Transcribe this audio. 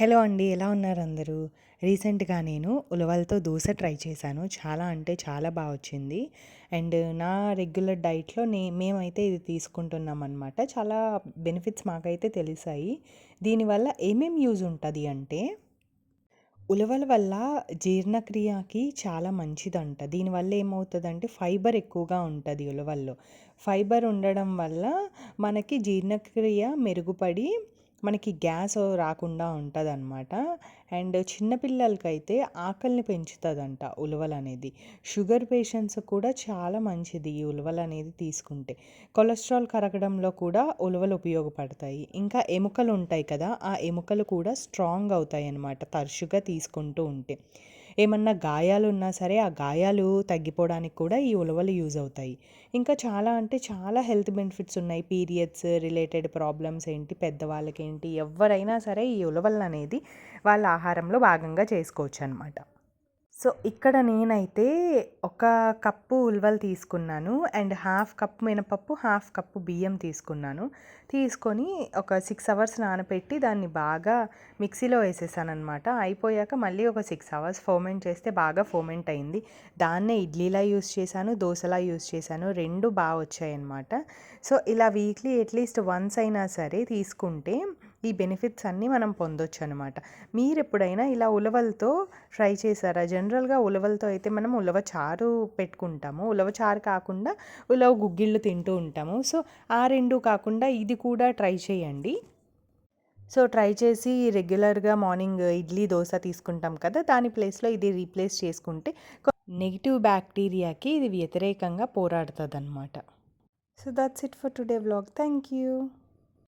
Hello అండి ఎలా ఉన్నారు అందరూ? రీసెంట్గా నేను ఉలవలతో దోశ ట్రై చేశాను. చాలా అంటే చాలా బాగా వచ్చింది. అండ్ నా రెగ్యులర్ డైట్లో నే మేమైతే ఇది తీసుకుంటున్నాం అనమాట చాలా బెనిఫిట్స్ మాకైతే తెలిసాయి. దీనివల్ల ఏమేం యూజ్ ఉంటుంది అంటే ఉలవల వల్ల జీర్ణక్రియకి చాలా మంచిదంట. దీనివల్ల ఏమవుతుందంటే ఫైబర్ ఎక్కువగా ఉంటుంది ఉలవల్లో. ఫైబర్ ఉండడం వల్ల మనకి జీర్ణక్రియ మెరుగుపడి మనకి గ్యాస్ రాకుండా ఉంటుంది అనమాట అండ్ చిన్నపిల్లలకైతే ఆకలిని పెంచుతుందంట ఉలవలు అనేది షుగర్ పేషెంట్స్ కూడా చాలా మంచిది ఈ ఉలవలు అనేది తీసుకుంటే. కొలెస్ట్రాల్ కరగడంలో కూడా ఉలవలు ఉపయోగపడతాయి. ఇంకా ఎముకలు ఉంటాయి కదా ఆ ఎముకలు కూడా స్ట్రాంగ్ అవుతాయి అన్నమాట తరచుగా తీసుకుంటూ ఉంటే. ఏమన్నా గాయాలు ఉన్నా సరే ఆ గాయాలు తగ్గిపోవడానికి కూడా ఈ ఉలవలు యూజ్ అవుతాయి. ఇంకా చాలా అంటే చాలా హెల్త్ బెనిఫిట్స్ ఉన్నాయి. పీరియడ్స్ రిలేటెడ్ ప్రాబ్లమ్స్ ఏంటి పెద్దవాళ్ళకి ఏంటి ఎవరైనా సరే ఈ ఉలవలు అనేది వాళ్ళ ఆహారంలో భాగంగా చేసుకోవచ్చు అనమాట సో ఇక్కడ నేనైతే ఒక కప్పు ఉలవలు తీసుకున్నాను. అండ్ హాఫ్ కప్ మినపప్పు హాఫ్ కప్పు బియ్యం తీసుకున్నాను. తీసుకొని ఒక సిక్స్ అవర్స్ నానబెట్టి దాన్ని బాగా మిక్సీలో వేసేసాను అనమాట అయిపోయాక మళ్ళీ ఒక సిక్స్ అవర్స్ ఫోమెంట్ చేస్తే బాగా ఫోమెంట్ అయింది. దాన్నే ఇడ్లీలా యూస్ చేశాను దోశలా యూస్ చేశాను. రెండు బాగా వచ్చాయన్నమాట. సో ఇలా వీక్లీ అట్లీస్ట్ వన్స్ అయినా సరే తీసుకుంటే ఈ బెనిఫిట్స్ అన్నీ మనం పొందొచ్చు అనమాట మీరు ఎప్పుడైనా ఇలా ఉలవలతో ట్రై చేశారా? జనరల్గా ఉలవలతో అయితే మనం ఉలవ చారు పెట్టుకుంటాము. ఉలవ చారు కాకుండా ఉలవ గుగ్గిళ్ళు తింటూ ఉంటాము. సో ఆ రెండు కాకుండా ఇది కూడా ట్రై చేయండి. సో ట్రై చేసి రెగ్యులర్గా మార్నింగ్ ఇడ్లీ దోశ తీసుకుంటాం కదా దాని ప్లేస్లో ఇది రీప్లేస్ చేసుకుంటే నెగిటివ్ బ్యాక్టీరియాకి ఇది వ్యతిరేకంగా పోరాడుతుంది అనమాట so that's it for today blog thank you